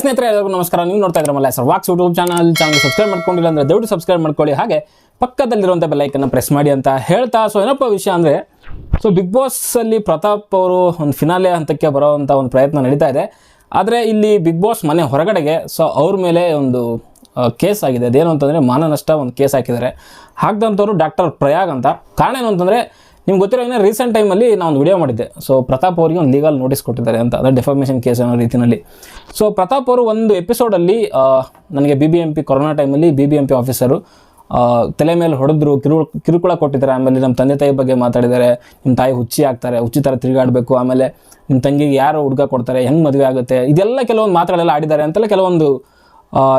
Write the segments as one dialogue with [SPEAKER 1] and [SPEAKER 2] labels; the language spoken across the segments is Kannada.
[SPEAKER 1] ಸ್ನೇಹಿತರೆ ಎಲ್ಲರಿಗೂ ನಮಸ್ಕಾರ. ನೀವು ನೋಡ್ತಾ ಇದ್ರೆ Malla sir walks YouTube channel. Channel subscribe ಮಾಡ್ಕೊಂಡಿಲ್ಲ ಅಂದರೆ ದಯವಿಟ್ಟು ಸಬ್ಸ್ಕ್ರೈಬ್ ಮಾಡ್ಕೊಳ್ಳಿ. ಹಾಗೆ ಪಕ್ಕದಲ್ಲಿರುವಂಥ ಬೆಲ್ಲೈಕನ್ನು ಪ್ರೆಸ್ ಮಾಡಿ ಅಂತ ಹೇಳ್ತಾ. ಸೊ ಏನಪ್ಪ ವಿಷಯ ಅಂದರೆ ಸೊ ಬಿಗ್ ಬಾಸಲ್ಲಿ ಪ್ರತಾಪ್ ಅವರು ಒಂದು ಫಿನಾಲೆ ಹಂತಕ್ಕೆ ಬರೋವಂಥ ಒಂದು ಪ್ರಯತ್ನ ನಡೀತಾ ಇದೆ. ಆದರೆ ಇಲ್ಲಿ ಬಿಗ್ ಬಾಸ್ ಮನೆ ಹೊರಗಡೆಗೆ ಸೊ ಅವ್ರ ಮೇಲೆ ಒಂದು ಕೇಸ್ ಆಗಿದೆ. ಅದೇನು ಅಂತಂದರೆ ಮಾನನಷ್ಟ ಒಂದು ಕೇಸ್ ಹಾಕಿದ್ದಾರೆ. ಹಾಕ್ದಂಥವ್ರು ಡಾಕ್ಟರ್ ಪ್ರಯಾಗ್ ಅಂತ. ಕಾರಣ ಏನು ಅಂತಂದರೆ ನಿಮ್ಗೆ ಗೊತ್ತಿರೋ ಏನೋ ರೀಸೆಂಟ್ ಟೈಮಲ್ಲಿ ನಾನು ವಿಡಿಯೋ ಮಾಡಿದ್ದೆ. ಸೊ ಪ್ರತಾಪ್ ಅವರಿಗೆ ಒಂದು ಲೀಗಲ್ ನೋಟಿಸ್ ಕೊಟ್ಟಿದ್ದಾರೆ ಅಂತ ಅಂದರೆ ಡೆಫಾರ್ಮೇಷನ್ ಕೇಸ್ ಅನ್ನೋ ರೀತಿಯಲ್ಲಿ ಸೊ ಪ್ರತಾಪ್ ಅವರು ಒಂದು ಎಪಿಸೋಡಲ್ಲಿ ನನಗೆ B B M P corona ಟೈಮಲ್ಲಿ B B M P officer ತಲೆ ಮೇಲೆ ಹೊಡೆದ್ರು, ಕಿರು, ಕಿರುಕುಳ ಕೊಟ್ಟಿದ್ದಾರೆ. ಆಮೇಲೆ ನಮ್ಮ ತಂದೆ ತಾಯಿ ಬಗ್ಗೆ ಮಾತಾಡಿದ್ದಾರೆ. ನಿಮ್ಮ ತಾಯಿ ಹುಚ್ಚಿ ಆಗ್ತಾರೆ, ಹುಚ್ಚಿ ಥರ ತಿರುಗಾಡಬೇಕು. ಆಮೇಲೆ ನಿಮ್ಮ ತಂಗಿಗೆ ಯಾರು ಹುಡುಗ ಕೊಡ್ತಾರೆ, ಹೆಂಗೆ ಮದುವೆ ಆಗುತ್ತೆ? ಇದೆಲ್ಲ ಕೆಲವೊಂದು ಮಾತುಗಳೆಲ್ಲ ಆಡಿದ್ದಾರೆ ಅಂತೆಲ್ಲ ಕೆಲವೊಂದು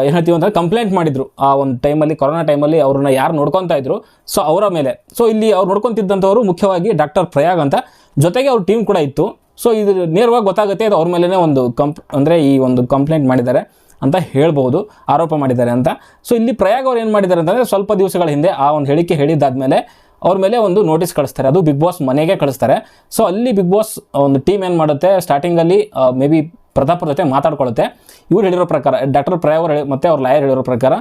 [SPEAKER 1] ಏನು ಹೇಳ್ತೀವಿ ಅಂದರೆ ಕಂಪ್ಲೇಂಟ್ ಮಾಡಿದರು. ಆ ಒಂದು ಟೈಮಲ್ಲಿ ಕೊರೋನಾ ಟೈಮಲ್ಲಿ ಅವ್ರನ್ನ ಯಾರು ನೋಡ್ಕೊತಾ ಇದ್ರು. ಸೊ ಅವರ ಮೇಲೆ. ಸೊ ಇಲ್ಲಿ ಅವ್ರು ನೋಡ್ಕೊತಿದ್ದಂಥವ್ರು ಮುಖ್ಯವಾಗಿ ಡಾಕ್ಟರ್ ಪ್ರಯಾಗ್ ಅಂತ. ಜೊತೆಗೆ ಅವ್ರ ಟೀಮ್ ಕೂಡ ಇತ್ತು. ಸೊ ಇದು ನೇರವಾಗಿ ಗೊತ್ತಾಗುತ್ತೆ ಅದು ಅವ್ರ ಮೇಲೇ ಒಂದು ಕಂಪ್ ಅಂದರೆ ಈ ಒಂದು ಕಂಪ್ಲೇಂಟ್ ಮಾಡಿದ್ದಾರೆ ಅಂತ ಹೇಳ್ಬೋದು, ಆರೋಪ ಮಾಡಿದ್ದಾರೆ ಅಂತ. ಸೊ ಇಲ್ಲಿ ಪ್ರಯಾಗ್ ಅವ್ರು ಏನು ಮಾಡಿದ್ದಾರೆ ಅಂತಂದರೆ ಸ್ವಲ್ಪ ದಿವಸಗಳ ಹಿಂದೆ ಆ ಒಂದು ಹೇಳಿಕೆ ಹೇಳಿದ್ದಾದ್ಮೇಲೆ ಅವ್ರ ಮೇಲೆ ಒಂದು ನೋಟಿಸ್ ಕಳಿಸ್ತಾರೆ. ಅದು ಬಿಗ್ ಬಾಸ್ ಮನೆಗೆ ಕಳಿಸ್ತಾರೆ. ಸೊ ಅಲ್ಲಿ ಬಿಗ್ ಬಾಸ್ ಒಂದು ಟೀಮ್ ಏನು ಮಾಡುತ್ತೆ? ಸ್ಟಾರ್ಟಿಂಗಲ್ಲಿ ಮೇ ಬಿ ಪ್ರತಾಪ್ರ ಜೊತೆ ಮಾತಾಡ್ಕೊಳ್ಳುತ್ತೆ ಇವ್ರು ಹೇಳಿರೋ ಪ್ರಕಾರ ಡಾಕ್ಟರ್ ಪ್ರಯ ಅವರು ಮತ್ತು ಅವ್ರ ಲಾಯರ್ ಹೇಳಿರೋ ಪ್ರಕಾರ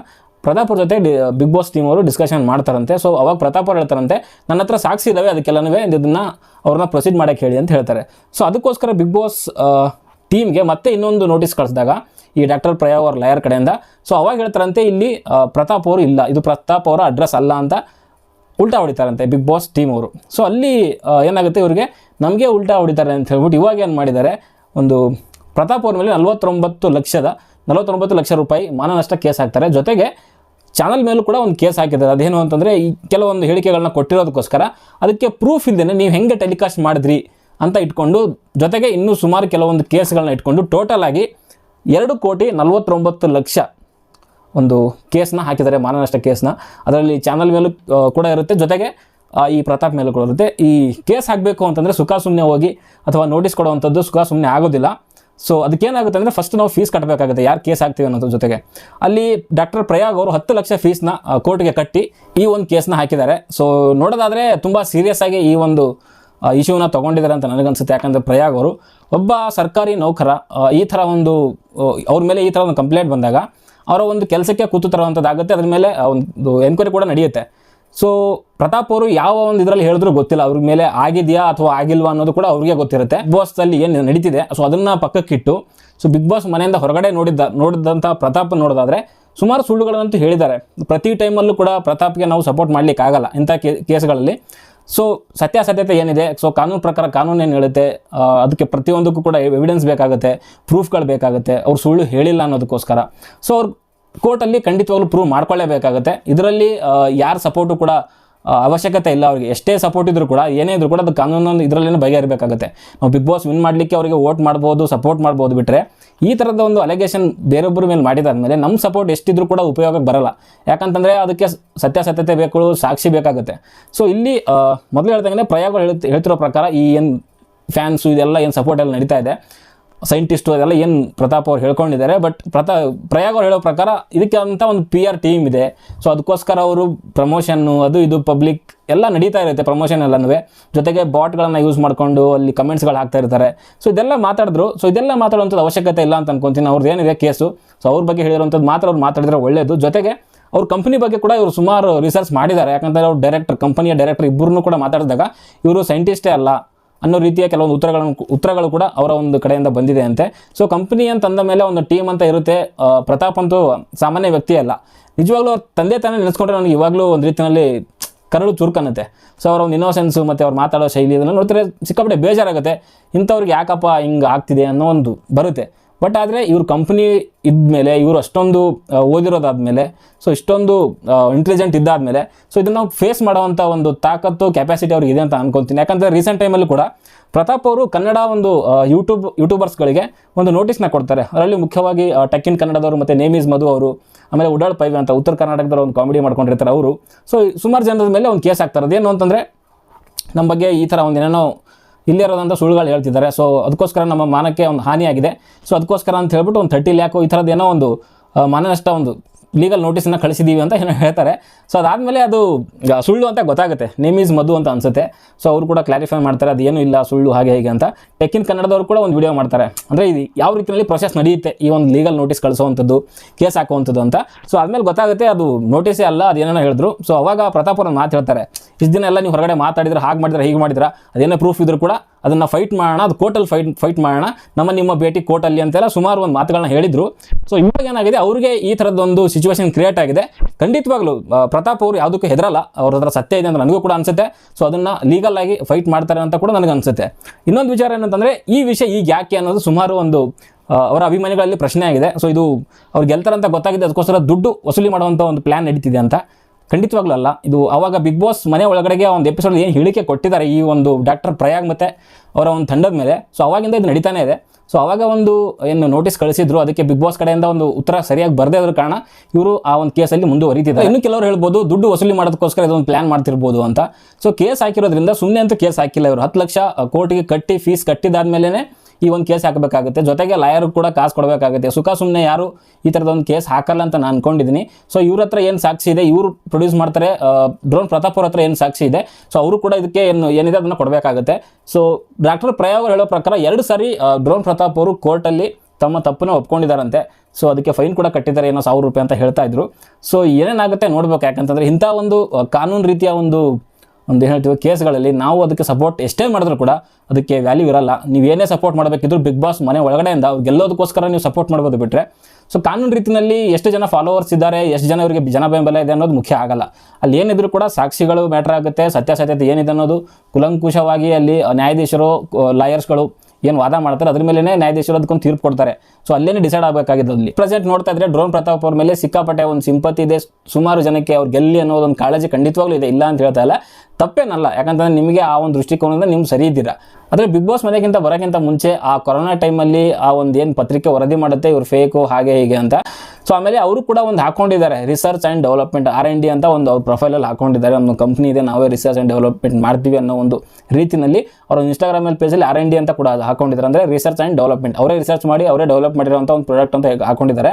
[SPEAKER 1] ಪ್ರತಾಪ್ ಜೊತೆ ಜೊತೆ ಬಿಗ್ ಬಾಸ್ ಟೀಮ್ ಅವರು ಡಿಸ್ಕಷನ್ ಮಾಡ್ತಾರಂತೆ. ಸೊ ಅವಾಗ ಪ್ರತಾಪ್ ಅವ್ರು ಹೇಳ್ತಾರಂತೆ, ನನ್ನ ಹತ್ರ ಸಾಕ್ಷಿ ಇದ್ದಾವೆ ಅದಕ್ಕೆಲ್ಲನೂ ಇದನ್ನು ಅವ್ರನ್ನ ಪ್ರೊಸೀಡ್ ಮಾಡೋಕ್ಕೆ ಹೇಳಿ ಅಂತ ಹೇಳ್ತಾರೆ. ಸೊ ಅದಕ್ಕೋಸ್ಕರ ಬಿಗ್ ಬಾಸ್ ಟೀಮ್ಗೆ ಮತ್ತೆ ಇನ್ನೊಂದು ನೋಟಿಸ್ ಕಳಿಸಿದಾಗ, ಈ ಡಾಕ್ಟರ್ ಪ್ರಯಾವ್ ಅವ್ರ ಲಾಯರ್ ಕಡೆಯಿಂದ ಸೊ ಅವಾಗ ಹೇಳ್ತಾರಂತೆ, ಇಲ್ಲಿ ಪ್ರತಾಪ್ ಅವರು ಇಲ್ಲ. ಇದು ಪ್ರತಾಪ್ ಅವರ ಅಡ್ರೆಸ್ ಅಲ್ಲ ಅಂತ ಉಲ್ಟಾ ಹೊಡಿತಾರಂತೆ ಬಿಗ್ ಬಾಸ್ ಟೀಮ್ ಅವರು. ಸೊ ಅಲ್ಲಿ ಏನಾಗುತ್ತೆ ಇವ್ರಿಗೆ? ನಮಗೆ ಉಲ್ಟಾ ಹೊಡಿತಾರೆ ಅಂತ ಹೇಳ್ಬಿಟ್ಟು ಇವಾಗ ಏನು ಮಾಡಿದ್ದಾರೆ? ಒಂದು ಪ್ರತಾಪ್ ಅವ್ರ ಮೇಲೆ ನಲ್ವತ್ತೊಂಬತ್ತು ಲಕ್ಷದ, ನಲವತ್ತೊಂಬತ್ತು ಲಕ್ಷ ರೂಪಾಯಿ ಮಾನನಷ್ಟ ಕೇಸ್ ಹಾಕ್ತಾರೆ. ಜೊತೆಗೆ ಚಾನಲ್ ಮೇಲೂ ಕೂಡ ಒಂದು ಕೇಸ್ ಹಾಕಿದ್ದಾರೆ. ಅದೇನು ಅಂತಂದರೆ, ಈ ಕೆಲವೊಂದು ಹೇಳಿಕೆಗಳನ್ನ ಕೊಟ್ಟಿರೋದಕ್ಕೋಸ್ಕರ ಅದಕ್ಕೆ ಪ್ರೂಫ್ ಇಲ್ಲದೇ ನೀವು ಹೆಂಗೆ ಟೆಲಿಕಾಸ್ಟ್ ಮಾಡಿದ್ರಿ ಅಂತ ಇಟ್ಕೊಂಡು, ಜೊತೆಗೆ ಇನ್ನೂ ಸುಮಾರು ಕೆಲವೊಂದು ಕೇಸ್ಗಳನ್ನ ಇಟ್ಕೊಂಡು ಟೋಟಲ್ ಆಗಿ ಎರಡು ಕೋಟಿ ನಲವತ್ತೊಂಬತ್ತು ಲಕ್ಷ ಒಂದು ಕೇಸ್ನ ಹಾಕಿದ್ದಾರೆ ಮಾನನಷ್ಟ ಕೇಸ್ನ. ಅದರಲ್ಲಿ ಚಾನಲ್ ಮೇಲೂ ಕೂಡ ಇರುತ್ತೆ. ಜೊತೆಗೆ ಈ ಪ್ರತಾಪ್ ಮೇಲೂ ಕೂಡ ಇರುತ್ತೆ. ಈ ಕೇಸ್ ಹಾಕಬೇಕು ಅಂತಂದರೆ ಸುಖ ಸುಮ್ಮನೆ ಹೋಗಿ ಅಥವಾ ನೋಟಿಸ್ ಕೊಡುವಂಥದ್ದು ಸುಖ ಸುಮ್ಮನೆ ಆಗೋದಿಲ್ಲ. ಸೊ ಅದಕ್ಕೇನಾಗುತ್ತೆ ಅಂದರೆ ಫಸ್ಟ್ ನಾವು ಫೀಸ್ ಕಟ್ಟಬೇಕಾಗುತ್ತೆ ಯಾರು ಕೇಸ್ ಹಾಕ್ತೀವಿ ಅನ್ನೋದ್ರ ಜೊತೆಗೆ. ಅಲ್ಲಿ ಡಾಕ್ಟರ್ ಪ್ರಯಾಗ್ ಅವರು ಹತ್ತು ಲಕ್ಷ ಫೀಸ್ನ ಕೋರ್ಟ್ಗೆ ಕಟ್ಟಿ ಈ ಒಂದು ಕೇಸ್ನ ಹಾಕಿದ್ದಾರೆ. ಸೊ ನೋಡೋದಾದರೆ ತುಂಬ ಸೀರಿಯಸ್ ಆಗಿ ಈ ಒಂದು ಇಶ್ಯೂನ ತೊಗೊಂಡಿದ್ದಾರೆ ಅಂತ ನನಗನ್ಸುತ್ತೆ. ಯಾಕಂದರೆ ಪ್ರಯಾಗ್ ಅವರು ಒಬ್ಬ ಸರ್ಕಾರಿ ನೌಕರ ಈ ಥರ ಒಂದು ಅವ್ರ ಮೇಲೆ ಈ ಥರ ಒಂದು ಕಂಪ್ಲೇಂಟ್ ಬಂದಾಗ ಅವರ ಒಂದು ಕೆಲಸಕ್ಕೆ ಕೂತು ತರುವಂಥದ್ದಾಗುತ್ತೆ ಅದ್ರ ಮೇಲೆ ಒಂದು ಎನ್ಕ್ವೈರಿ ಕೂಡ ನಡೆಯುತ್ತೆ. ಸೊ ಪ್ರತಾಪ್ ಅವರು ಯಾವ ಒಂದು ಇದರಲ್ಲಿ ಹೇಳಿದ್ರು ಗೊತ್ತಿಲ್ಲ. ಅವ್ರ ಮೇಲೆ ಆಗಿದೆಯಾ ಅಥವಾ ಆಗಿಲ್ವಾ ಅನ್ನೋದು ಕೂಡ ಅವ್ರಿಗೆ ಗೊತ್ತಿರುತ್ತೆ. ಬಿಗ್ ಬಾಸ್ ಅಲ್ಲಿ ಏನು ನಡೀತಿದೆ? ಸೊ ಅದನ್ನ ಪಕ್ಕಕ್ಕಿಟ್ಟು ಸೊ ಬಿಗ್ ಬಾಸ್ ಮನೆಯಿಂದ ಹೊರಗಡೆ ನೋಡಿದ್ದ ನೋಡಿದಂಥ ಪ್ರತಾಪ್ ನೋಡೋದಾದ್ರೆ, ಸುಮಾರು ಸುಳ್ಳುಗಳನ್ನಂತೂ ಹೇಳಿದ್ದಾರೆ. ಪ್ರತಿ ಟೈಮಲ್ಲೂ ಕೂಡ ಪ್ರತಾಪ್ಗೆ ನಾವು ಸಪೋರ್ಟ್ ಮಾಡ್ಲಿಕ್ಕೆ ಆಗಲ್ಲ ಇಂಥ ಕೇಸ್ಗಳಲ್ಲಿ. ಸೊ ಸತ್ಯಾಸತ್ಯತೆ ಏನಿದೆ? ಸೊ ಕಾನೂನು ಪ್ರಕಾರ ಕಾನೂನು ಏನು ಹೇಳುತ್ತೆ? ಅದಕ್ಕೆ ಪ್ರತಿಯೊಂದಕ್ಕೂ ಕೂಡ ಎವಿಡೆನ್ಸ್ ಬೇಕಾಗುತ್ತೆ ಪ್ರೂಫ್ಗಳು ಬೇಕಾಗುತ್ತೆ. ಅವ್ರು ಸುಳ್ಳು ಹೇಳಿಲ್ಲ ಅನ್ನೋದಕ್ಕೋಸ್ಕರ. ಸೊ ಅವ್ರು ಕೋರ್ಟಲ್ಲಿ ಖಂಡಿತವಾಗ್ಲೂ ಪ್ರೂವ್ ಮಾಡ್ಕೊಳ್ಳೇಬೇಕಾಗುತ್ತೆ. ಇದರಲ್ಲಿ ಯಾರ ಸಪೋರ್ಟು ಕೂಡ ಅವಶ್ಯಕತೆ ಇಲ್ಲ ಅವರಿಗೆ. ಎಷ್ಟೇ ಸಪೋರ್ಟ್ ಇದ್ರು ಕೂಡ, ಏನೇ ಇದ್ರು ಕೂಡ ಅದು ಕಾನೂನೊಂದು ಇದರಲ್ಲೇ ಬಗೆಹರಿಬೇಕಾಗುತ್ತೆ. ನಾವು ಬಿಗ್ ಬಾಸ್ ವಿನ್ ಮಾಡಲಿಕ್ಕೆ ಅವರಿಗೆ ವೋಟ್ ಮಾಡ್ಬೋದು ಸಪೋರ್ಟ್ ಮಾಡ್ಬೋದು ಬಿಟ್ಟರೆ ಈ ಥರದ ಒಂದು ಅಲೆಗೇಷನ್ ಬೇರೊಬ್ಬರ ಮೇಲೆ ಮಾಡಿದಾದ್ಮೇಲೆ ನಮ್ಮ ಸಪೋರ್ಟ್ ಎಷ್ಟಿದ್ರೂ ಕೂಡ ಉಪಯೋಗಕ್ಕೆ ಬರಲ್ಲ. ಯಾಕಂತಂದರೆ ಅದಕ್ಕೆ ಸತ್ಯಾಸತ್ಯತೆ ಬೇಕು, ಸಾಕ್ಷಿ ಬೇಕಾಗುತ್ತೆ. ಸೊ ಇಲ್ಲಿ ಮೊದಲು ಹೇಳ್ದಂಗೆ ಪ್ರಯಾಗ ಹೇಳ್ತಿ, ಹೇಳ್ತಿರೋ ಪ್ರಕಾರ ಈ ಏನು ಫ್ಯಾನ್ಸು ಇದೆಲ್ಲ ಏನು ಸಪೋರ್ಟ್ ಎಲ್ಲ ನಡೀತಾ ಇದೆ. ಸೈಂಟಿಸ್ಟು ಅದೆಲ್ಲ ಏನು ಪ್ರತಾಪ್ ಅವ್ರು ಹೇಳ್ಕೊಂಡಿದ್ದಾರೆ ಬಟ್ ಪ್ರತಾ, ಪ್ರಯಾಗ್ ಅವ್ರು ಹೇಳೋ ಪ್ರಕಾರ ಇದಕ್ಕೆ ಅಂತ ಒಂದು ಪಿ ಆರ್ ಟೀಮ್ ಇದೆ. ಸೊ ಅದಕ್ಕೋಸ್ಕರ ಅವರು ಪ್ರಮೋಷನ್ನು ಅದು ಇದು ಪಬ್ಲಿಕ್ ಎಲ್ಲ ನಡೀತಾ ಇರುತ್ತೆ ಪ್ರಮೋಷನ್ ಎಲ್ಲನೂ. ಜೊತೆಗೆ ಬಾಟ್ಗಳನ್ನು ಯೂಸ್ ಮಾಡಿಕೊಂಡು ಅಲ್ಲಿ ಕಮೆಂಟ್ಸ್ಗಳು ಹಾಕ್ತಾ ಇರ್ತಾರೆ. ಸೊ ಇದೆಲ್ಲ ಮಾತಾಡಿದ್ರು. ಸೊ ಇದೆಲ್ಲ ಮಾತಾಡುವಂಥದ್ದು ಅವಶ್ಯಕತೆ ಇಲ್ಲ ಅಂತ ಅನ್ಕೊಂತೀನಿ. ಅವ್ರದ್ದು ಏನಿದೆ ಕೇಸು. ಸೊ ಅವ್ರ ಬಗ್ಗೆ ಹೇಳಿರುವಂಥದ್ದು ಮಾತ್ರ ಅವ್ರು ಮಾತಾಡಿದ್ರೆ ಒಳ್ಳೆಯದು ಜೊತೆಗೆ ಅವ್ರ ಕಂಪನಿ ಬಗ್ಗೆ ಕೂಡ ಇವರು ಸುಮಾರು ರಿಸರ್ಚ್ ಮಾಡಿದ್ದಾರೆ. ಯಾಕಂದರೆ ಅವ್ರು ಡೈರೆಕ್ಟರ್ ಕಂಪನಿಯ ಡೈರೆಕ್ಟರ್ ಇಬ್ಬರನ್ನೂ ಕೂಡ ಮಾತಾಡಿದಾಗ ಇವರು ಸೈಂಟಿಸ್ಟೇ ಅಲ್ಲ. ಅನ್ನೋ ರೀತಿಯ ಕೆಲವೊಂದು ಉತ್ತರಗಳನ್ನು ಉತ್ತರಗಳು ಕೂಡ ಅವರ ಒಂದು ಕಡೆಯಿಂದ ಬಂದಿದೆ ಅಂತೆ ಸೊ ಕಂಪ್ನಿ ಅಂತ ಅಂದ ಮೇಲೆ ಒಂದು ಟೀಮ್ ಅಂತ ಇರುತ್ತೆ. ಪ್ರತಾಪ್ ಅಂತೂ ಸಾಮಾನ್ಯ ವ್ಯಕ್ತಿ ಅಲ್ಲ. ನಿಜವಾಗ್ಲೂ ಅವ್ರ ತಂದೆ ತಾನೇ ನೆನೆಸ್ಕೊಂಡ್ರೆ ನನಗೆ ಇವಾಗಲೂ ಒಂದು ರೀತಿಯಲ್ಲಿ ಕರಳು ಚುರುಕನ್ನುತ್ತೆ ಸೊ ಅವರ ಒಂದು ಇನ್ನೋಸೆನ್ಸು ಮತ್ತು ಅವ್ರು ಮಾತಾಡೋ ಶೈಲಿ ಇದನ್ನು ನೋಡ್ತಾರೆ ಸಿಕ್ಕಾಪಟ್ಟೆ ಬೇಜಾರಾಗುತ್ತೆ. ಇಂಥವ್ರಿಗೆ ಯಾಕಪ್ಪ ಹಿಂಗೆ ಆಗ್ತಿದೆ ಅನ್ನೋ ಒಂದು ಬರುತ್ತೆ. ಬಟ್ ಆದರೆ ಇವ್ರ ಕಂಪ್ನಿ ಇದ್ಮೇಲೆ, ಇವರು ಅಷ್ಟೊಂದು ಓದಿರೋದಾದಮೇಲೆ ಸೊ ಇಷ್ಟೊಂದು ಇಂಟೆಲಿಜೆಂಟ್ ಇದ್ದಾದಮೇಲೆ ಸೊ ಇದನ್ನು ನಾವು ಫೇಸ್ ಮಾಡೋವಂಥ ಒಂದು ತಾಕತ್ತು ಕೆಪಾಸಿಟಿ ಅವ್ರಿಗೆ ಇದೆ ಅಂತ ಅನ್ಕೊತೀನಿ. ಯಾಕಂದರೆ ರೀಸೆಂಟ್ ಟೈಮಲ್ಲಿ ಕೂಡ ಪ್ರತಾಪ್ ಅವರು ಕನ್ನಡ ಒಂದು ಯೂಟ್ಯೂಬ್ ಯೂಟ್ಯೂಬರ್ಸ್ಗಳಿಗೆ ಒಂದು ನೋಟಿಸ್ನ ಕೊಡ್ತಾರೆ. ಅದರಲ್ಲಿ ಮುಖ್ಯವಾಗಿ ಟೆಕ್ ಇನ್ ಕನ್ನಡದವರು ಮತ್ತು ನೇಮೀಸ್ ಮಧು ಅವರು, ಆಮೇಲೆ ಉಡಾಳ್ ಪೈವೆ ಅಂತ ಉತ್ತರ ಕರ್ನಾಟಕದವ್ರು ಒಂದು ಕಾಮಿಡಿ ಮಾಡ್ಕೊಂಡಿರ್ತಾರೆ ಅವರು. ಸೊ ಸುಮಾರು ಜನರ ಮೇಲೆ ಒಂದು ಕೇಸ್ ಆಗ್ತಾರೆ ಅದೇನು ಅಂತಂದರೆ ನಮ್ಮ ಬಗ್ಗೆ ಈ ಥರ ಒಂದು ಏನೇನೋ ಇಲ್ಲೇ ಇರೋದಂಥ ಸುಳ್ಳುಗಳು ಹೇಳ್ತಿದ್ದಾರೆ. ಸೊ ಅದಕ್ಕೋಸ್ಕರ ನಮ್ಮ ಮಾನಕ್ಕೆ ಒಂದು ಹಾನಿಯಾಗಿದೆ. ಸೊ ಅದಕ್ಕೋಸ್ಕರ ಅಂತ ಹೇಳ್ಬಿಟ್ಟು ಒಂದು ಥರ್ಟಿ ಲ್ಯಾಕು ಈ ಥರದ್ದು ಏನೋ ಒಂದು ಮಾನನಷ್ಟ ಒಂದು ಲೀಗಲ್ ನೋಟಿಸನ್ನ ಕಳಿಸಿದ್ದೀವಿ ಅಂತ ಏನೋ ಹೇಳ್ತಾರೆ. ಸೊ ಅದಾದಮೇಲೆ ಅದು ಸುಳ್ಳು ಅಂತ ಗೊತ್ತಾಗುತ್ತೆ. ನೇಮ್ ಈಸ್ ಮಧು ಅಂತ ಅನಿಸುತ್ತೆ. ಸೊ ಅವರು ಕೂಡ ಕ್ಲಾರಿಫೈ ಮಾಡ್ತಾರೆ. ಅದು ಏನೂ ಇಲ್ಲ, ಸುಳ್ಳು ಹಾಗೆ ಹೀಗೆ ಅಂತ. ಟೆಕ್ ಇನ್ ಕನ್ನಡದವರು ಕೂಡ ಒಂದು ವಿಡಿಯೋ ಮಾಡ್ತಾರೆ. ಅಂದರೆ ಇದು ಯಾವ ರೀತಿಯಲ್ಲಿ ಪ್ರೊಸೆಸ್ ನಡೆಯುತ್ತೆ ಈ ಒಂದು ಲೀಗಲ್ ನೋಟಿಸ್ ಕಳಿಸುವಂಥದ್ದು ಕೇಸ್ ಹಾಕುವಂಥದ್ದು ಅಂತ. ಸೊ ಆದಮೇಲೆ ಗೊತ್ತಾಗುತ್ತೆ ಅದು ನೋಟಿಸೇ ಅಲ್ಲ ಅದು ಏನೇನೋ ಹೇಳಿದ್ರು. ಸೊ ಅವಾಗ ಪ್ರತಾಪ್ ಅವ್ರನ್ನ ಮಾತು ಹೇಳ್ತಾರೆ. ಇಷ್ಟು ದಿನ ಎಲ್ಲ ನೀವು ಹೊರಗಡೆ ಮಾತಾಡಿದ್ರೆ ಹಾಗೆ ಮಾಡಿದ್ರೆ ಹೀಗೆ ಮಾಡಿದ್ರೆ ಅದೇನೇ ಪ್ರೂಫ್ ಇದ್ರೂ ಕೂಡ ಅದನ್ನು ಫೈಟ್ ಮಾಡೋಣ, ಅದು ಕೋರ್ಟಲ್ಲಿ ಫೈಟ್ ಫೈಟ್ ಮಾಡೋಣ. ನಮ್ಮ ನಿಮ್ಮ ಭೇಟಿ ಕೋರ್ಟಲ್ಲಿ ಅಂತೆಲ್ಲ ಸುಮಾರು ಒಂದು ಮಾತುಗಳನ್ನ ಹೇಳಿದರು. ಸೊ ಇವಾಗ ಏನಾಗಿದೆ, ಅವ್ರಿಗೆ ಈ ಥರದ್ದೊಂದು ಸಿಚುವೇಶನ್ ಕ್ರಿಯೇಟ್ ಆಗಿದೆ. ಖಂಡಿತವಾಗ್ಲೂ ಪ್ರತಾಪ್ ಅವರು ಯಾವುದಕ್ಕೂ ಹೆದರಲ್ಲ. ಅವ್ರ ಹತ್ರ ಸತ್ಯ ಇದೆ ಅಂತ ನನಗೂ ಕೂಡ ಅನ್ಸುತ್ತೆ. ಸೊ ಅದನ್ನು ಲೀಗಲ್ ಆಗಿ ಫೈಟ್ ಮಾಡ್ತಾರೆ ಅಂತ ಕೂಡ ನನಗೆ ಅನಿಸುತ್ತೆ. ಇನ್ನೊಂದು ವಿಚಾರ ಏನಂತಂದರೆ, ಈ ವಿಷಯ ಈಗ ಯಾಕೆ ಅನ್ನೋದು ಸುಮಾರು ಒಂದು ಅವರ ಅಭಿಮಾನಿಗಳಲ್ಲಿ ಪ್ರಶ್ನೆ ಆಗಿದೆ. ಸೊ ಇದು ಅವ್ರು ಗೆಲ್ತಾರಂತ ಗೊತ್ತಾಗಿದೆ. ಅದಕ್ಕೋಸ್ಕರ ದುಡ್ಡು ವಸೂಲಿ ಮಾಡುವಂಥ ಒಂದು ಪ್ಲ್ಯಾನ್ ನಡೀತಿದೆ ಅಂತ. ಖಂಡಿತವಾಗ್ಲೂ ಅಲ್ಲ. ಇದು ಅವಾಗ ಬಿಗ್ ಬಾಸ್ ಮನೆ ಒಳಗಡೆಗೆ ಒಂದು ಎಪಿಸೋಡ್ ಏನು ಹೇಳಿಕೆ ಕೊಟ್ಟಿದ್ದಾರೆ ಈ ಒಂದು ಡಾಕ್ಟರ್ ಪ್ರಯಾಗ್ ಮತ್ತು ಅವರ ಒಂದು ತಂಡದ ಮೇಲೆ. ಸೊ ಅವಾಗಿಂದ ಇದು ನಡೀತಾನೆ ಇದೆ. ಸೊ ಅವಾಗ ಒಂದು ಏನು ನೋಟಿಸ್ ಕಳಿಸಿದ್ರು, ಅದಕ್ಕೆ ಬಿಗ್ ಬಾಸ್ ಕಡೆಯಿಂದ ಒಂದು ಉತ್ತರ ಸರಿಯಾಗಿ ಬರದೇ ಇರೋ ಕಾರಣ ಇವರು ಆ ಒಂದು ಕೇಸಲ್ಲಿ ಮುಂದುವರಿತಿದ್ದಾರೆ. ಇನ್ನು ಕೆಲವರು ಹೇಳ್ಬೋದು, ದುಡ್ಡು ವಸೂಲಿ ಮಾಡೋದಕ್ಕೋಸ್ಕರ ಇದೊಂದು ಪ್ಲಾನ್ ಮಾಡ್ತಿರ್ಬೋದು ಅಂತ. ಸೊ ಕೇಸ್ ಹಾಕಿರೋದ್ರಿಂದ ಸುಮ್ಮನೆ ಅಂತೂ ಕೇಸ್ ಹಾಕಿಲ್ಲ ಇವರು. ಹತ್ತು ಲಕ್ಷ ಕೋರ್ಟಿಗೆ ಕಟ್ಟಿ ಫೀಸ್ ಕಟ್ಟಿದಾದ್ಮೇಲೆ ಈ ಒಂದು ಕೇಸ್ ಹಾಕಬೇಕಾಗುತ್ತೆ. ಜೊತೆಗೆ ಲಾಯರ್ ಕೂಡ ಕಾಸು ಕೊಡಬೇಕಾಗುತ್ತೆ. ಸುಖ ಸುಮ್ಮನೆ ಯಾರು ಈ ಥರದ ಒಂದು ಕೇಸ್ ಹಾಕಲ್ಲ ಅಂತ ನಾನು ಅನ್ಕೊಂಡಿದ್ದೀನಿ ಸೊ ಇವ್ರ ಹತ್ರ ಏನು ಸಾಕ್ಷಿ ಇದೆ? ಇವರು ಪ್ರೊಡ್ಯೂಸ್ ಮಾಡ್ತಾರೆ ಡ್ರೋನ್ ಪ್ರತಾಪ್ ಅವ್ರ ಹತ್ರ ಏನು ಸಾಕ್ಷಿ ಇದೆ? ಸೊ ಅವರು ಕೂಡ ಇದಕ್ಕೆ ಏನು, ಏನಿದೆ ಅದನ್ನು ಕೊಡಬೇಕಾಗುತ್ತೆ. ಸೊ ಡಾಕ್ಟರ್ ಪ್ರಯೋಗ ಹೇಳೋ ಪ್ರಕಾರ ಎರಡು ಸಾರಿ ಡ್ರೋನ್ ಪ್ರತಾಪ್ ಅವರು ಕೋರ್ಟಲ್ಲಿ ತಮ್ಮ ತಪ್ಪನ್ನು ಒಪ್ಕೊಂಡಿದ್ದಾರಂತೆ ಸೊ ಅದಕ್ಕೆ ಫೈನ್ ಕೂಡ ಕಟ್ಟಿದ್ದಾರೆ ಏನೋ ಸಾವಿರ ರೂಪಾಯಿ ಅಂತ ಹೇಳ್ತಾ ಇದ್ರು. ಸೊ ಏನೇನಾಗುತ್ತೆ ನೋಡ್ಬೇಕು. ಯಾಕಂತಂದ್ರೆ ಇಂಥ ಒಂದು ಕಾನೂನು ರೀತಿಯ ಒಂದು ಒಂದು ಹೇಳ್ತೀವಿ, ಕೇಸ್ಗಳಲ್ಲಿ ನಾವು ಅದಕ್ಕೆ ಸಪೋರ್ಟ್ ಎಷ್ಟೇ ಮಾಡಿದ್ರು ಕೂಡ ಅದಕ್ಕೆ ವ್ಯಾಲ್ಯೂ ಇರಲ್ಲ. ನೀವು ಏನೇ ಸಪೋರ್ಟ್ ಮಾಡಬೇಕಿದ್ರು ಬಿಗ್ ಬಾಸ್ ಮನೆ ಒಳಗಡೆಯಿಂದ ಅವ್ರು ಗೆಲ್ಲೋದಕ್ಕೋಸ್ಕರ ನೀವು ಸಪೋರ್ಟ್ ಮಾಡ್ಬೋದು ಬಿಟ್ಟರೆ ಸೊ ಕಾನೂನು ರೀತಿಯಲ್ಲಿ ಎಷ್ಟು ಜನ ಫಾಲೋವರ್ಸ್ ಇದ್ದಾರೆ, ಎಷ್ಟು ಜನ ಇವರಿಗೆ ಜನ ಬೆಂಬಲ ಇದೆ ಅನ್ನೋದು ಮುಖ್ಯ ಆಗಲ್ಲ. ಅಲ್ಲಿ ಏನಿದ್ರು ಕೂಡ ಸಾಕ್ಷಿಗಳು ಮ್ಯಾಟ್ರ್ ಆಗುತ್ತೆ, ಸತ್ಯಾಸತ್ಯತೆ ಏನಿದೆ ಅನ್ನೋದು ಕುಲಂಕುಷವಾಗಿ ಅಲ್ಲಿ ನ್ಯಾಯಾಧೀಶರು ಲಾಯರ್ಸ್ಗಳು ಏನು ವಾದ ಮಾಡ್ತಾರೆ, ಅದ್ರ ಮೇಲೆ ನ್ಯಾಯಾಧೀಶರು ಅದಕ್ಕೊಂದು ತೀರ್ಪು ಕೊಡ್ತಾರೆ. ಸೊ ಅಲ್ಲೇನೆ ಡಿಸೈಡ್ ಆಗಬೇಕಾಗಿದ್ದು ಅಲ್ಲಿ. ಪ್ರೆಸೆಂಟ್ ನೋಡ್ತಾ ಇದ್ರೆ ಡ್ರೋನ್ ಪ್ರತಾಪ್ ಅವ್ರ ಮೇಲೆ ಸಿಕ್ಕಾಪಟ್ಟೆ ಒಂದು ಸಿಂಪತಿ ಇದೆ. ಸುಮಾರು ಜನಕ್ಕೆ ಅವ್ರು ಗೆಲ್ಲಿ ಅನ್ನೋದು ಒಂದು ಕಾಳಜಿ ಖಂಡಿತವಾಗ್ಲೂ ಇದೆ. ಇಲ್ಲ ಅಂತ ಹೇಳ್ತಾ ಇಲ್ಲ. ತಪ್ಪೇನಲ್ಲ. ಯಾಕಂತಂದ್ರೆ ನಿಮಗೆ ಆ ಒಂದು ದೃಷ್ಟಿಕೋನದಿಂದ ನೀವು ಸರಿ ಇದ್ದೀರಾ? ಆದರೆ ಬಿಗ್ ಬಾಸ್ ಮನೆಗಿಂತ ಬರೋಕ್ಕಿಂತ ಮುಂಚೆ ಆ ಕೊರೋನಾ ಟೈಮಲ್ಲಿ ಆ ಒಂದು ಏನು ಪತ್ರಿಕೆ ವರದಿ ಮಾಡುತ್ತೆ, ಇವ್ರು ಫೇಕು ಹಾಗೆ ಹೀಗೆ ಅಂತ. ಸೊ ಆಮೇಲೆ ಅವರು ಕೂಡ ಒಂದು ಹಾಕೊಂಡಿದ್ದಾರೆ research and development R N D ಅಂತ ಒಂದು ಅವ್ರ ಪ್ರೊಫೈಲಲ್ಲಿ ಹಾಕೊಂಡಿದ್ದಾರೆ. ಒಂದು ಕಂಪ್ನಿ ಇದೆ, ನಾವೇ ರಿಸರ್ಚ್ ಆ್ಯಂಡ್ ಡೆವಲಪ್ಮೆಂಟ್ ಮಾಡ್ತೀವಿ ಅನ್ನೋ ಒಂದು ರೀತಿಯಲ್ಲಿ ಅವ್ರ ಇನ್ಸ್ಟಾಗ್ರಾಮಲ್ಲಿ ಪೇಜಲ್ಲಿ ಆರ್ ಎನ್ ಡಿ ಅಂತ ಕೂಡ ಹಾಕೊಂಡಿದ್ದಾರೆ. ಅಂದರೆ ರಿಸರ್ಚ್ ಆ್ಯಂಡ್ ಡೆವಲಪ್ಮೆಂಟ್ ಅವರೇ ರಿಸರ್ಚ್ ಮಾಡಿ, ಅವರೇ ಡೆವಲಪ್ ಮಾಡಿರೋಂಥ ಒಂದು ಪ್ರಾಡಕ್ಟ್ ಅಂತ ಹಾಕೊಂಡಿದ್ದಾರೆ.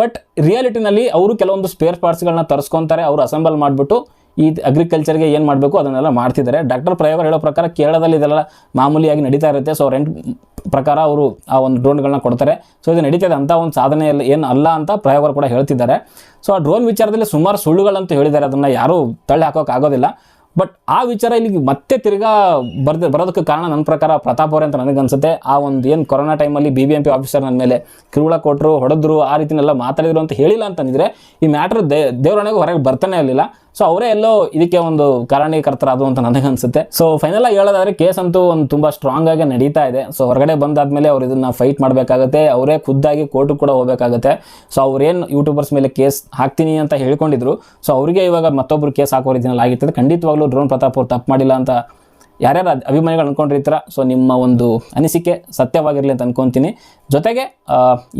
[SPEAKER 1] ಬಟ್ ರಿಯಾಲಿಟಿನಲ್ಲಿ ಅವರು ಕೆಲವೊಂದು ಸ್ಪೇರ್ ಪಾರ್ಟ್ಸ್ಗಳನ್ನ ತರಿಸ್ಕೊತಾರೆ, ಅವರು ಅಸೆಂಬಲ್ ಮಾಡಿಬಿಟ್ಟು ಈ ಅಗ್ರಿಕಲ್ಚರ್ಗೆ ಏನು ಮಾಡಬೇಕು? ಅದನ್ನೆಲ್ಲ ಮಾಡ್ತಿದ್ದಾರೆ. ಡಾಕ್ಟರ್ ಪ್ರಯೋಗ ಹೇಳೋ ಪ್ರಕಾರ ಕೇರಳದಲ್ಲಿ ಇದೆಲ್ಲ ಮಾಮೂಲಿಯಾಗಿ ನಡೀತಾ ಇರುತ್ತೆ. ಸೊ ರೆಂಟ್ ಪ್ರಕಾರ ಅವರು ಆ ಒಂದು ಡ್ರೋನ್ಗಳನ್ನ ಕೊಡ್ತಾರೆ. ಸೊ ಇದು ನಡೀತದೆ ಅಂತ ಒಂದು ಸಾಧನೆ ಎಲ್ಲ ಏನು ಅಲ್ಲ ಅಂತ ಪ್ರಯೋಗರು ಕೂಡ ಹೇಳ್ತಿದ್ದಾರೆ. ಸೊ ಆ ಡ್ರೋನ್ ವಿಚಾರದಲ್ಲಿ ಸುಮಾರು ಸುಳ್ಳುಗಳಂತೂ ಹೇಳಿದ್ದಾರೆ. ಅದನ್ನು ಯಾರೂ ತಳ್ಳಿ ಹಾಕೋಕೆ ಆಗೋದಿಲ್ಲ. ಬಟ್ ಆ ವಿಚಾರ ಇಲ್ಲಿಗೆ ಮತ್ತೆ ತಿರ್ಗಾ ಬರ್ದ, ಬರೋದಕ್ಕೆ ಕಾರಣ ನನ್ನ ಪ್ರಕಾರ ಪ್ರತಾಪ್ ಅವರೇ ಅಂತ ನನಗನ್ಸುತ್ತೆ. ಆ ಒಂದು ಏನು ಕೊರೋನಾ ಟೈಮಲ್ಲಿ B B M P officer ನನ್ನ ಮೇಲೆ ಕಿರುಳ ಕೊಟ್ಟರು ಹೊಡೆದ್ರು, ಆ ರೀತಿನೆಲ್ಲ ಮಾತಾಡಿದ್ರು ಅಂತ ಹೇಳಿಲ್ಲ ಅಂತಂದಿದ್ರೆ ಈ ಮ್ಯಾಟ್ರ್ ದೇವರಣೆಗೂ ಹೊರಗೆ ಬರ್ತಾನೆ ಇರಲಿಲ್ಲ. ಸೊ ಅವರೇ ಎಲ್ಲೋ ಇದಕ್ಕೆ ಒಂದು ಕಾರಣೀಕರ್ತರಾದ್ರು ಅಂತ ನನಗನ್ಸುತ್ತೆ. ಸೊ ಫೈನಲ್ ಆಗಿ ಹೇಳೋದಾದ್ರೆ ಕೇಸ್ ಅಂತೂ ಒಂದು ತುಂಬ ಸ್ಟ್ರಾಂಗ್ ಆಗಿ ನಡೀತಾ ಇದೆ. ಸೊ ಹೊರಗಡೆ ಬಂದಾದ್ಮೇಲೆ ಅವ್ರು ಇದನ್ನ ಫೈಟ್ ಮಾಡಬೇಕಾಗುತ್ತೆ. ಅವರೇ ಖುದ್ದಾಗಿ ಕೋರ್ಟು ಕೂಡ ಹೋಗಬೇಕಾಗುತ್ತೆ. ಸೊ ಅವ್ರೇನು ಯೂಟ್ಯೂಬರ್ಸ್ ಮೇಲೆ ಕೇಸ್ ಹಾಕ್ತೀನಿ ಅಂತ ಹೇಳ್ಕೊಂಡಿದ್ರು. ಸೊ ಅವರಿಗೆ ಇವಾಗ ಮತ್ತೊಬ್ಬರು ಕೇಸ್ ಹಾಕೋ ರೀತಿಯಲ್ಲಿ ಆಗಿರ್ತದೆ. ಖಂಡಿತವಾಗ್ಲೂ ಡ್ರೋನ್ ಪ್ರತಾಪ್ ಅವ್ರು ತಪ್ಪು ಮಾಡಿಲ್ಲ ಅಂತ ಯಾರ್ಯಾರು ಅಭಿಮಾನಿಗಳು ಅನ್ಕೊಂಡಿರ್ತೀರ ಸೊ ನಿಮ್ಮ ಒಂದು ಅನಿಸಿಕೆ ಸತ್ಯವಾಗಿರಲಿ ಅಂತ ಅನ್ಕೊಂತೀನಿ. ಜೊತೆಗೆ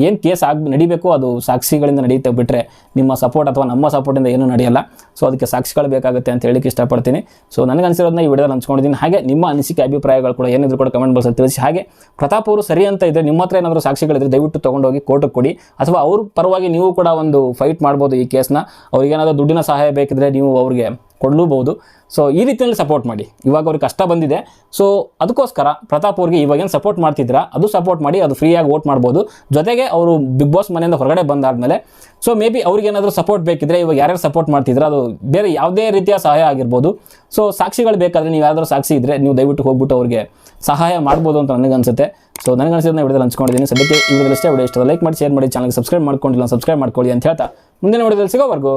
[SPEAKER 1] ಏನು ಕೇಸ್ ಆಗಿ, ನಡಿಬೇಕು, ಅದು ಸಾಕ್ಷಿಗಳಿಂದ ನಡೆಯುತ್ತೆ ಬಿಟ್ಟರೆ ನಿಮ್ಮ ಸಪೋರ್ಟ್ ಅಥವಾ ನಮ್ಮ ಸಪೋರ್ಟಿಂದ ಏನೂ ನಡೆಯಲ್ಲ. ಸೊ ಅದಕ್ಕೆ ಸಾಕ್ಷಿಗಳು ಬೇಕಾಗುತ್ತೆ ಅಂತ ಹೇಳಿಕ್ಕೆ ಇಷ್ಟಪಡ್ತೀನಿ. ಸೊ ನನಗೆ ಅನಿಸಿರೋದನ್ನ ಈ ವಿಡಿಯೋದಲ್ಲಿ ಹಂಚ್ಕೊಂಡಿದ್ದೀನಿ. ಹಾಗೆ ನಿಮ್ಮ ಅನಿಸಿಕೆ, ಅಭಿಪ್ರಾಯಗಳು ಕೂಡ ಏನಿದ್ರು ಕೂಡ ಕಮೆಂಟ್ ಬಾಕ್ಸಲ್ಲಿ ತಿಳಿಸಿ. ಹಾಗೆ ಪ್ರತಾಪ್ ಅವರು ಸರಿ ಅಂತ ಇದ್ದರೆ ನಿಮ್ಮ ಹತ್ರ ಏನಾದರೂ ಸಾಕ್ಷಿಗಳಿದ್ರೆ ದಯವಿಟ್ಟು ತೊಗೊಂಡೋಗಿ ಕೋರ್ಟಿಗೆ ಕೊಡಿ. ಅಥವಾ ಅವ್ರ ಪರವಾಗಿ ನೀವು ಕೂಡ ಒಂದು ಫೈಟ್ ಮಾಡ್ಬೋದು ಈ ಕೇಸ್ನ. ಅವ್ರಿಗೇನಾದರೂ ದುಡ್ಡಿನ ಸಹಾಯ ಬೇಕಿದ್ರೆ ನೀವು ಅವ್ರಿಗೆ ಕೊಡಲೂಬಹುದು ಸೊ ಈ ರೀತಿಯಲ್ಲಿ ಸಪೋರ್ಟ್ ಮಾಡಿ. ಇವಾಗ ಅವ್ರಿಗೆ ಕಷ್ಟ ಬಂದಿದೆ. ಸೊ ಅದಕ್ಕೋಸ್ಕರ ಪ್ರತಾಪ್ ಅವ್ರಿಗೆ ಇವಾಗೇನು ಸಪೋರ್ಟ್ ಮಾಡ್ತಿದ್ದೀರಾ? ಅದು ಸಪೋರ್ಟ್ ಮಾಡಿ, ಅದು ಫ್ರೀಯಾಗಿ ವೋಟ್ ಮಾಡ್ಬೋದು. ಜೊತೆಗೆ ಅವರು ಬಿಗ್ ಬಾಸ್ ಮನೆಯಿಂದ ಹೊರಗಡೆ ಬಂದಾದಮೇಲೆ ಸೊ ಮೇ ಬಿ ಅವ್ರಿಗೇನಾದರೂ ಸಪೋರ್ಟ್ ಬೇಕಿದ್ರೆ ಇವಾಗ ಯಾರ್ಯಾರು ಸಪೋರ್ಟ್ ಮಾಡ್ತಿದ್ರೆ ಅದು ಬೇರೆ ಯಾವುದೇ ರೀತಿಯ ಸಹಾಯ ಆಗಿರ್ಬೋದು. ಸೊ ಸಾಕ್ಷಿಗಳು ಬೇಕಾದರೆ ನೀವು ಯಾರಾದರೂ ಸಾಕ್ಷಿ ಇದ್ದರೆ ನೀವು ದಯವಿಟ್ಟು ಹೋಗ್ಬಿಟ್ಟು ಅವ್ರಿಗೆ ಸಹಾಯ ಮಾಡ್ಬೋದು ಅಂತ ನನಗನ್ಸುತ್ತೆ ಸೊ ನನಗನ್ಸಿದ್ದನ್ನ ವಿಡಿಯೋದಲ್ಲಿ ಹಂಚ್ಕೊಂಡಿದ್ದೀನಿ. ಸದ್ಯಕ್ಕೆ ಈ ವಿಡಿಯೋದಲ್ಲಿ ಇಷ್ಟೇ ವಿಡಿಯೋ ಇಷ್ಟ ಲೈಕ್ ಮಾಡಿ ಶೇರ್ ಮಾಡಿ ಚಾನಲ್ಗೆ ಸಬ್ಸ್ಕ್ರೈಬ್ ಮಾಡ್ಕೊಂಡಿಲ್ಲ ಸಬ್ಸ್ಕ್ರೈಬ್ ಮಾಡ್ಕೊಳ್ಳಿ ಅಂತ ಹೇಳ್ತಾ. ಮುಂದಿನ ವಿಡಿಯೋದಲ್ಲಿ ಸಿಗೋವರೆಗೂ.